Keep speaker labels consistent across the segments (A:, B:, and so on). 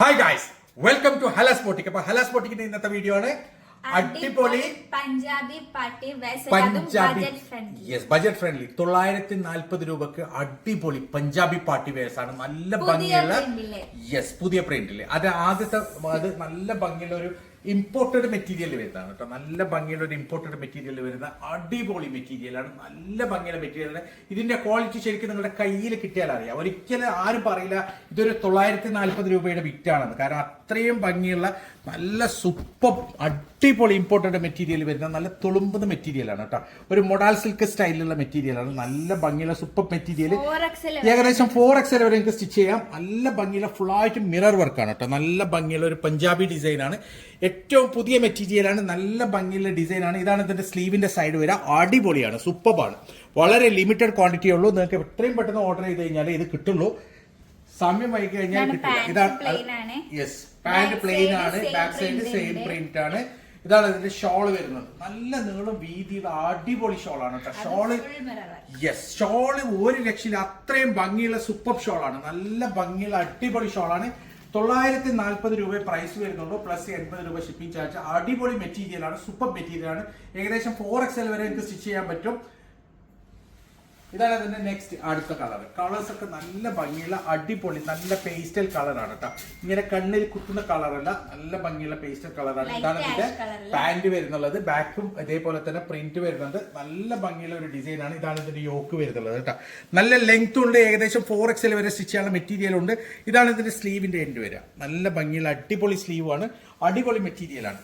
A: Hi guys welcome to Hala's boutique അപ്പൊ Hala's ബോട്ടിക്കിന്റെ ഇന്നത്തെ വീഡിയോ ആണ്. അടിപൊളി
B: Punjabi party
A: Punjabi yes budget friendly തൊള്ളായിരത്തി നാൽപ്പത് രൂപക്ക് അടിപൊളി പഞ്ചാബി പാർട്ടി വേഴ്സ് ആണ് നല്ല ഭംഗിയുള്ള യെസ് പുതിയ പ്രിന്റിൽ അത് ആദ്യത്തെ അത് നല്ല ഭംഗിയുള്ള ഒരു ഇമ്പോർട്ടഡ് മെറ്റീരിയൽ വരുന്നതാണ് കേട്ടോ. നല്ല ഭംഗിയുള്ള ഒരു ഇമ്പോർട്ടഡ് മെറ്റീരിയൽ വരുന്ന അടിപൊളി മെറ്റീരിയലാണ് നല്ല ഭംഗിയുള്ള മെറ്റീരിയലാണ് ഇതിന്റെ ക്വാളിറ്റി ശരിക്കും നിങ്ങളുടെ കയ്യിൽ കിട്ടിയാൽ അറിയാം. ഒരിക്കലും ആരും പറയില്ല ഇതൊരു തൊള്ളായിരത്തി നാൽപ്പത് രൂപയുടെ വിറ്റാണെന്ന് കാരണം അത്രയും ഭംഗിയുള്ള നല്ല സൂപ്പർ അടിപൊളി ഇമ്പോർട്ടഡ് മെറ്റീരിയൽ വരുന്ന നല്ല തുളുമ്പുന്ന മെറ്റീരിയലാണ് കേട്ടോ. ഒരു മൊഡാൽ സിൽക്ക് സ്റ്റൈലിലുള്ള മെറ്റീരിയലാണ് നല്ല ഭംഗിയുള്ള സൂപ്പർ മെറ്റീരിയൽ ഏകദേശം ഫോർ എക്സൽ വരെ നിങ്ങൾക്ക് സ്റ്റിച്ച് ചെയ്യാം. നല്ല ഭംഗിയുള്ള ഫുൾ ആയിട്ട് മിറർ വർക്കാണ് കേട്ടോ. നല്ല ഭംഗിയുള്ള ഒരു പഞ്ചാബി ഡിസൈനാണ് ഏറ്റവും പുതിയ മെറ്റീരിയലാണ് നല്ല ഭംഗിയുള്ള ഡിസൈനാണ് ഇതാണ് ഇതിന്റെ സ്ലീവിന്റെ സൈഡ് വരിക അടിപൊളിയാണ് സൂപ്പറാണ് വളരെ ലിമിറ്റഡ് ക്വാണ്ടിറ്റി ഉള്ളൂ. നിങ്ങൾക്ക് എത്രയും പെട്ടെന്ന് ഓർഡർ ചെയ്ത് കഴിഞ്ഞാൽ ഇത് കിട്ടുള്ളൂ. സമയം വൈകി കഴിഞ്ഞാൽ കിട്ടില്ല. ഇതാണ്
B: ആണ്.
A: യെസ് പാന്റ് പ്ലെയിൻ ആണ്. ബാക്ക് സൈഡ് സെയിം പ്രിന്റ് ആണ്. ഇതാണ് ഇതിന്റെ ഷോൾ വരുന്നത്. നല്ല നീളം വീതിയുള്ള അടിപൊളി ഷോളാണ് കേട്ടോ.
B: ഷോൾ
A: യെസ് ഷോൾ ഒരു രക്ഷയില്ല. അത്രയും ഭംഗിയുള്ള സൂപ്പർ ആണ്. നല്ല ഭംഗിയുള്ള അടിപൊളി ഷോളാണ് തൊള്ളായിരത്തി നാൽപ്പത് രൂപ പ്രൈസ് വരുന്നുള്ളൂ. പ്ലസ് എൺപത് രൂപ ഷിപ്പിംഗ് ചാർജ് അടിപൊളി മെറ്റീരിയൽ ആണ്. സൂപ്പർ മെറ്റീരിയൽ ആണ്. ഏകദേശം ഫോർ എക്സൽ വരെ നിങ്ങൾക്ക് സ്റ്റിച്ച് ചെയ്യാൻ പറ്റും. ഇതാണ് അതിന്റെ നെക്സ്റ്റ് അടുത്ത കളർ കളേഴ്സ് ഒക്കെ നല്ല ഭംഗിയുള്ള അടിപൊളി നല്ല പേസ്റ്റൽ കളറാണ് കേട്ടോ ഇങ്ങനെ കണ്ണിൽ കുത്തുന്ന കളറല്ല നല്ല ഭംഗിയുള്ള പേസ്റ്റൽ കളറാണ് ഇതാണ് ഇതിന്റെ. പാന്റ് വരുന്നുള്ളത്. ബാക്കും ഇതേപോലെ തന്നെ പ്രിന്റ് വരുന്നുണ്ട്. നല്ല ഭംഗിയുള്ള ഒരു ഡിസൈൻ ആണ്. ഇതാണ് ഇതിന്റെ യോക്ക് വരുന്നുള്ളത് കേട്ടോ നല്ല ലെങ്ത് ഉണ്ട് ഏകദേശം ഫോർ എക്സൽ വരെ സ്റ്റിച്ച് ചെയ്യാനുള്ള മെറ്റീരിയൽ ഉണ്ട്. ഇതാണ് ഇതിന്റെ സ്ലീവിന്റെ എൻഡ് വരിക. നല്ല ഭംഗിയുള്ള അടിപൊളി സ്ലീവ് ആണ്. അടിപൊളി മെറ്റീരിയൽ ആണ്.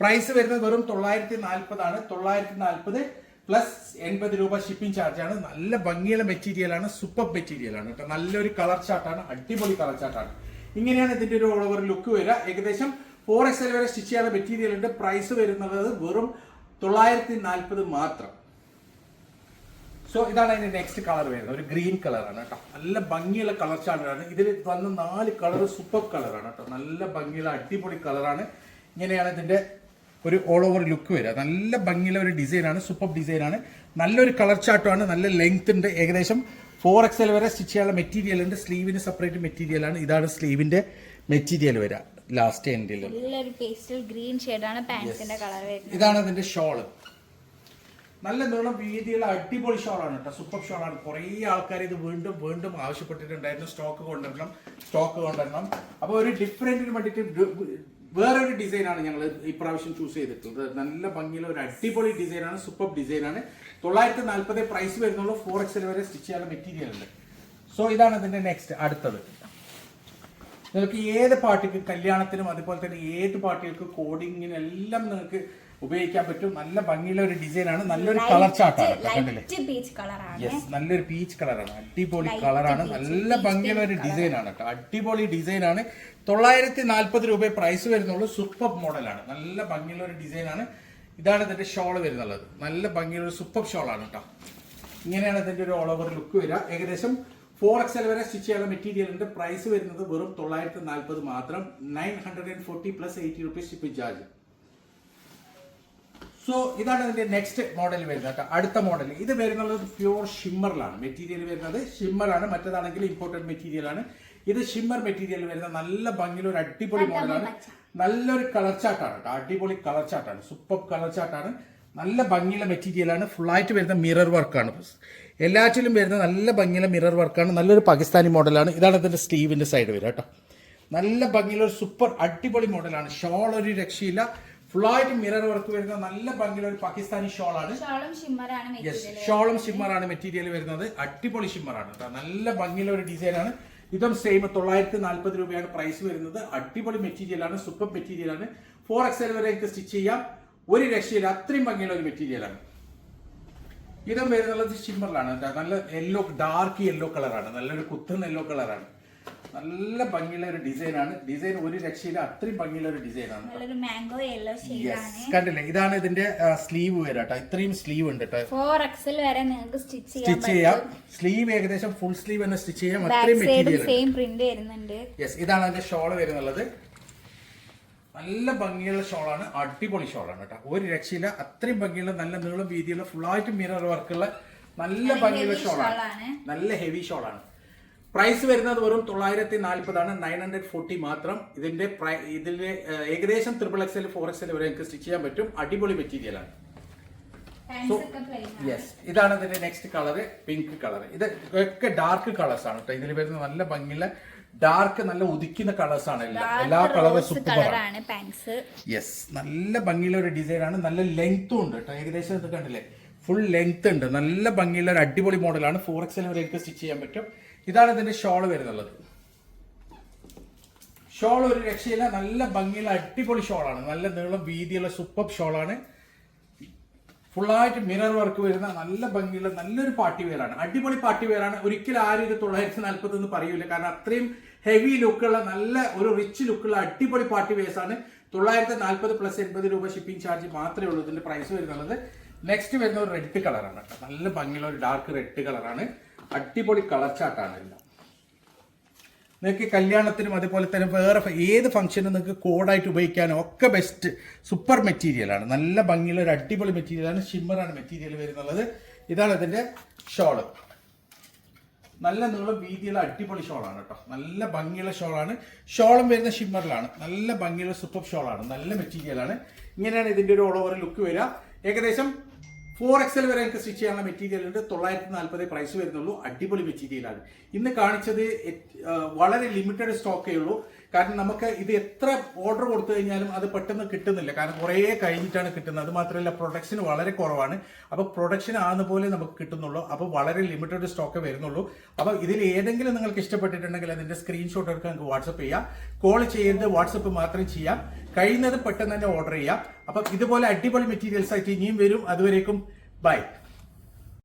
A: പ്രൈസ് വരുന്നത് വെറും തൊള്ളായിരത്തി നാൽപ്പതാണ് തൊള്ളായിരത്തി നാൽപ്പത് പ്ലസ് എൺപത് രൂപ ഷിപ്പിംഗ് ചാർജ് ആണ്. നല്ല ഭംഗിയുള്ള മെറ്റീരിയൽ ആണ്. സൂപ്പർ മെറ്റീരിയൽ ആണ് കേട്ടോ. നല്ലൊരു കളർ ചാർട്ടാണ് അടിപൊളി കളർ ചാർട്ടാണ് ഇങ്ങനെയാണ് ഇതിന്റെ ഒരു ഓൾ ഓവർ ലുക്ക് വരിക. ഏകദേശം ഫോർ എക്സ് എൽ വരെ സ്റ്റിച്ച് ചെയ്യാത്ത മെറ്റീരിയൽ ഉണ്ട്. പ്രൈസ് വരുന്നത് വെറും തൊള്ളായിരത്തി നാൽപ്പത് മാത്രം. സോ ഇതാണ് അതിന്റെ നെക്സ്റ്റ് കളർ വരുന്നത്. ഒരു ഗ്രീൻ കളറാണ് കേട്ടോ. നല്ല ഭംഗിയുള്ള കളർ ചാർട്ടാണ് ഇതിൽ വന്ന നാല് കളർ സൂപ്പർ കളറാണ് കേട്ടോ. നല്ല ഭംഗിയുള്ള അടിപൊളി കളറാണ് ഇങ്ങനെയാണ് ഇതിന്റെ ഒരു ഓൾ ഓവർ ലുക്ക് വരിക. നല്ല ഭംഗിയുള്ള ഒരു ഡിസൈനാണ് സൂപ്പർ ഡിസൈനാണ് നല്ലൊരു കളർ ചാർട്ടുമാണ് നല്ല ലെങ്ത് ഉണ്ട്. ഏകദേശം ഫോർ എക്സ് എൽ വരെ സ്റ്റിച്ച് ചെയ്യാനുള്ള മെറ്റീരിയൽ ഉണ്ട്. സ്ലീവിന് സെപ്പറേറ്റ് മെറ്റീരിയലാണ് ഇതാണ് സ്ലീവിന്റെ മെറ്റീരിയൽ വരിക ലാസ്റ്റ് എൻഡിൽ
B: ഗ്രീൻ ഷെയ്ഡാണ് പാൻസിന്റെ കളർ
A: ഇതാണ് അതിന്റെ ഷോൾ നല്ല നീളം വീതിയുള്ള അടിപൊളി ഷോളാണ് കേട്ടോ. സൂപ്പർ ഷോളാണ് കുറേ ആൾക്കാർ ഇത് വീണ്ടും വീണ്ടും ആവശ്യപ്പെട്ടിട്ടുണ്ടായിരുന്നു. സ്റ്റോക്ക് കൊണ്ടുവരണം സ്റ്റോക്ക് കൊണ്ടുവരണം. അപ്പോൾ ഒരു ഡിഫറെന്റിന് വേണ്ടിയിട്ട് വേ- വേറൊരു ആണ് ഞങ്ങൾ ഇപ്രാവശ്യം ചൂസ് ചെയ്തിട്ടുള്ളത്. നല്ല ഭംഗിയുള്ള ഒരു അടിപൊളി ഡിസൈനാണ് സൂപ്പർ ഡിസൈനാണ്. തൊള്ളായിരത്തി നാൽപ്പത് പ്രൈസ് വരുന്നുള്ളൂ. ഫോർ എക്സൽ വരെ സ്റ്റിച്ച് ചെയ്യാനുള്ള മെറ്റീരിയൽ ഉണ്ട്. സോ ഇതാണ് അതിന്റെ നെക്സ്റ്റ് അടുത്തത്. നിങ്ങൾക്ക് ഏത് പാർട്ടിക്ക് കല്യാണത്തിനും അതുപോലെ തന്നെ ഏത് പാർട്ടികൾക്ക് കോഡിങ്ങിനും എല്ലാം നിങ്ങൾക്ക് ഉപയോഗിക്കാൻ പറ്റും. നല്ല ഭംഗിയുള്ള ഒരു ഡിസൈൻ ആണ്. നല്ലൊരു കളർ ചാർട്ടാണ് യെസ് നല്ലൊരു പീച്ച് കളറാണ് അടിപൊളി കളറാണ് നല്ല ഭംഗിയുള്ള ഒരു
B: ഡിസൈനാണ്
A: ഡിസൈൻ ആണ് കേട്ടോ. അടിപൊളി ഡിസൈൻ ആണ്. തൊള്ളായിരത്തി നാൽപ്പത് രൂപ പ്രൈസ് വരുന്നുള്ളൂ സൂപ്പർ മോഡലാണ് നല്ല ഭംഗിയുള്ള ഒരു ഡിസൈൻ ആണ്. ഇതാണ് ഇതിന്റെ ഷോൾ വരുന്നുള്ളത്. നല്ല ഭംഗിയുള്ള ഒരു സൂപ്പർ ഷോൾ ആണ് കേട്ടോ. ഇങ്ങനെയാണ് ഇതിന്റെ ഒരു ഓൾ ഓവർ ലുക്ക് വരിക. ഏകദേശം ഫോർ എക്സൽ വരെ സ്റ്റിച്ച് ചെയ്യാനുള്ള മെറ്റീരിയലിന്റെ പ്രൈസ് വരുന്നത് വെറും തൊള്ളായിരത്തി നാൽപ്പത് മാത്രം. Nine hundred and forty plus eighty rupees shipping charge so ഇതാണ് ഇതിന്റെ നെക്സ്റ്റ് മോഡൽ വരുന്നത് അടുത്ത മോഡൽ ഇത് വരുന്നത് പ്യൂർ ഷിമ്മറിലാണ് മെറ്റീരിയൽ വരുന്നത് ഷിമ്മറാണ് മറ്റേതാണെങ്കിൽ ഇമ്പോർട്ടന്റ് മെറ്റീരിയൽ ആണ്. ഇത് ഷിമ്മർ മെറ്റീരിയൽ വരുന്ന നല്ല ഭംഗിയിൽ ഒരു അടിപൊളി മോഡലാണ് നല്ലൊരു കളർ ചാട്ടാണ് കേട്ടോ. അടിപൊളി കളർ ചാട്ടാണ് സൂപ്പർ കളർ ചാട്ടാണ് നല്ല ഭംഗിയുള്ള മെറ്റീരിയലാണ് ഫുള്ളായിട്ട് വരുന്ന മിറർ വർക്കാണ് എല്ലാറ്റിലും വരുന്ന നല്ല ഭംഗിയുള്ള മിറർ വർക്കാണ്. നല്ലൊരു പാകിസ്ഥാനി മോഡലാണ്. ഇതാണ് ഇതിന്റെ സ്ലീവിന്റെ സൈഡ് വരിക കേട്ടോ. നല്ല ഭംഗിയുള്ള ഒരു സൂപ്പർ അടിപൊളി മോഡലാണ്. ഷോൾ ഒരു രക്ഷയില്ല. ഫുള്ളായിട്ട് മിറർ വർക്ക് വരുന്ന നല്ല ഭംഗിയുള്ള ഒരു പാകിസ്ഥാനി ഷോളാണ്.
B: ഷോളും ഷിമ്മറാണ് മെറ്റീരിയൽ
A: ഷോളും ഷിമ്മറാണ് മെറ്റീരിയൽ വരുന്നത്. അടിപൊളി ഷിമ്മറാണ് കേട്ടോ. നല്ല ഭംഗിയുള്ള ഒരു ഡിസൈനാണ് ഇതും സെയിം തൊള്ളായിരത്തി നാൽപ്പത് രൂപയാണ് പ്രൈസ് വരുന്നത്. അടിപൊളി മെറ്റീരിയലാണ് സൂപ്പർ മെറ്റീരിയലാണ് ഫോർ എക്സൽ വരെ സ്റ്റിച്ച് ചെയ്യാം. ഒരു രക്ഷയില്ല. അത്രയും ഭംഗിയുള്ള ഒരു മെറ്റീരിയലാണ് ഇതും വരുന്നുള്ളത് ഷിമ്മറിലാണ് കേട്ടോ. നല്ല യെല്ലോ ഡാർക്ക് യെല്ലോ കളറാണ് നല്ലൊരു കുത്തുന്ന യെല്ലോ കളറാണ് നല്ല ഭംഗിയുള്ള ഒരു ഡിസൈനാണ് ഡിസൈൻ ഒരു രക്ഷയില്ല അത്രയും ഭംഗിയുള്ള ഒരു ഡിസൈനാണ്
B: നല്ലൊരു മാംഗോ യെല്ലോ ഷെയ്ഡാണ്
A: യെസ് കണ്ടില്ലേ? ഇതാണ് ഇതിന്റെ സ്ലീവ് വരാട്ടോ ഇത്രയും സ്ലീവ് ഉണ്ട് കേട്ടോ.
B: ഫോർ എക്സൽ വരെ നിങ്ങൾക്ക് സ്റ്റിച്ച്
A: സ്റ്റിച്ച് ചെയ്യാം. സ്ലീവ് ഏകദേശം ഫുൾ സ്ലീവ് തന്നെ സ്റ്റിച്ച് ചെയ്യാം. അത്രയും മെറ്റീരിയൽ
B: സെയിം പ്രിന്റ് വരുന്നുണ്ട്.
A: യെസ് ഇതാണ് അതിന്റെ ഷോൾ വരുന്നുള്ളത്. നല്ല ഭംഗിയുള്ള ഷോളാണ് അടിപൊളി ഷോളാണ് കേട്ടോ. ഒരു രക്ഷയില്ല അത്രയും ഭംഗിയുള്ള നല്ല നീളം വീതിയുള്ള ഫുള്ളായിട്ട് മിറർ വർക്കുള്ള നല്ല ഭംഗിയുള്ള ഷോളാണ്. നല്ല ഹെവി ഷോളാണ്. പ്രൈസ് വരുന്നത് വെറും തൊള്ളായിരത്തി നാൽപ്പതാണ് നയൻ ഹൺഡ്രഡ് ഫോർട്ടി മാത്രം. ഇതിന്റെ പ്രൈ- ഇതിന്റെ ഏകദേശം ത്രിപിൾ എക്സൽ ഫോർ എക്സൽ വരെ നിങ്ങൾക്ക് സ്റ്റിച്ച് ചെയ്യാൻ പറ്റും. അടിപൊളി മെറ്റീരിയലാണ്
B: പ്ലെയിൻ
A: യെസ് ഇതാണ് ഇതിന്റെ നെക്സ്റ്റ് കളർ പിങ്ക് കളർ ഇത് ഒക്കെ ഡാർക്ക് കളേഴ്സ് ആണ് കേട്ടോ ഇതിൽ വരുന്ന നല്ല ഭംഗിയുള്ള ഡാർക്ക് നല്ല ഉദിക്കുന്ന കളേഴ്സ് ആണ് എല്ലാം എല്ലാ കളറും
B: പാൻസ്
A: യെസ് നല്ല ഭംഗിയുള്ള ഒരു ഡിസൈൻ ആണ്. നല്ല ലെങ്ത്തും ഉണ്ട് കേട്ടോ ഏകദേശം ഇത് കണ്ടില്ലേ? ഫുൾ ലെങ്ത് ഉണ്ട്. നല്ല ഭംഗിയുള്ള ഒരു അടിപൊളി മോഡലാണ് ഫോർ എക്സ് വരെ എനിക്ക് സ്റ്റിച്ച് ചെയ്യാൻ പറ്റും. ഇതാണ് ഇതിന്റെ ഷോൾ വരുന്നുള്ളത്. ഷോൾ ഒരു രക്ഷയില്ല. നല്ല ഭംഗിയുള്ള അടിപൊളി ഷോളാണ് നല്ല നീളം വീതിയുള്ള സൂപ്പർ ഷോളാണ് ഫുള്ളായിട്ട് മിറർ വർക്ക് വരുന്ന നല്ല ഭംഗിയുള്ള നല്ലൊരു പാർട്ടി വെയറാണ് അടിപൊളി പാർട്ടി വെയറാണ് ഒരിക്കലും ആരും ഇത് തൊള്ളായിരത്തി നാൽപ്പത്തി എന്ന് പറയൂല. കാരണം അത്രയും ഹെവി ലുക്കുള്ള നല്ല ഒരു റിച്ച് ലുക്കുള്ള അടിപൊളി പാർട്ടി വെയർസ് ആണ്. തൊള്ളായിരത്തി നാൽപ്പത് പ്ലസ് എൺപത് രൂപ ഷിപ്പിംഗ് ചാർജ് മാത്രമേ ഉള്ളൂ ഇതിന്റെ പ്രൈസ് വരുന്നുള്ളത്. നെക്സ്റ്റ് വരുന്ന ഒരു റെഡ് കളറാണ് നല്ല ഭംഗിയുള്ള ഒരു ഡാർക്ക് റെഡ് കളറാണ് അടിപൊളി കളർ ചാർട്ടാണ് എല്ലാം. നിങ്ങൾക്ക് കല്യാണത്തിനും അതുപോലെ തന്നെ വേറെ ഏത് ഫംഗ്ഷനും നിങ്ങൾക്ക് കോഡായിട്ട് ഉപയോഗിക്കാനും ഒക്കെ ബെസ്റ്റ് സൂപ്പർ മെറ്റീരിയലാണ് നല്ല ഭംഗിയുള്ള ഒരു അടിപൊളി മെറ്റീരിയലാണ് ഷിമ്മറാണ് മെറ്റീരിയൽ വരുന്നുള്ളത്. ഇതാണ് ഇതിന്റെ ഷോൾ നല്ല നീളം വീതിയുള്ള അടിപൊളി ഷോളാണ് കേട്ടോ. നല്ല ഭംഗിയുള്ള ഷോളാണ് ഷോളും വരുന്ന ഷിമ്മറിലാണ് നല്ല ഭംഗിയുള്ള സൂപ്പർ ഷോളാണ് നല്ല മെറ്റീരിയലാണ് ഇങ്ങനെയാണ് ഇതിന്റെ ഒരു ഓൾ ഓവർ ലുക്ക് വരിക. ഏകദേശം ഫോർ എക്സൽ വരെ എനിക്ക് സ്റ്റിച്ച് ചെയ്യാനുള്ള മെറ്റീരിയൽ ഉണ്ട്. തൊള്ളായിരത്തി നാൽപ്പത് പ്രൈസ് വരുന്നുള്ളൂ. അടിപൊളി മെറ്റീരിയലാണ് ഇന്ന് കാണിച്ചത് വളരെ ലിമിറ്റഡ് സ്റ്റോക്കേ ഉള്ളൂ കാരണം നമുക്ക് ഇത് എത്ര ഓർഡർ കൊടുത്തു കഴിഞ്ഞാലും അത് പെട്ടെന്ന് കിട്ടുന്നില്ല. കാരണം കുറേ കഴിഞ്ഞിട്ടാണ് കിട്ടുന്നത്. അത് മാത്രമല്ല പ്രൊഡക്ഷൻ വളരെ കുറവാണ്. അപ്പോൾ പ്രൊഡക്ഷൻ ആകുന്ന പോലെ നമുക്ക് കിട്ടുന്നുള്ളൂ. അപ്പോൾ വളരെ ലിമിറ്റഡ് സ്റ്റോക്ക് വരുന്നുള്ളൂ. അപ്പോൾ ഇതിൽ ഏതെങ്കിലും നിങ്ങൾക്ക് ഇഷ്ടപ്പെട്ടിട്ടുണ്ടെങ്കിൽ അതിന്റെ സ്ക്രീൻഷോട്ട് എടുക്കാൻ നിങ്ങൾക്ക് വാട്സപ്പ് ചെയ്യാം. കോൾ ചെയ്യരുത് വാട്സപ്പ് മാത്രം ചെയ്യാം. കഴിയുന്നത് പെട്ടെന്ന് തന്നെ ഓർഡർ ചെയ്യാം. അപ്പം ഇതുപോലെ അടിപൊളി മെറ്റീരിയൽസ് ആയിട്ട് ഇനിയും വരും. അതുവരേക്കും ബൈ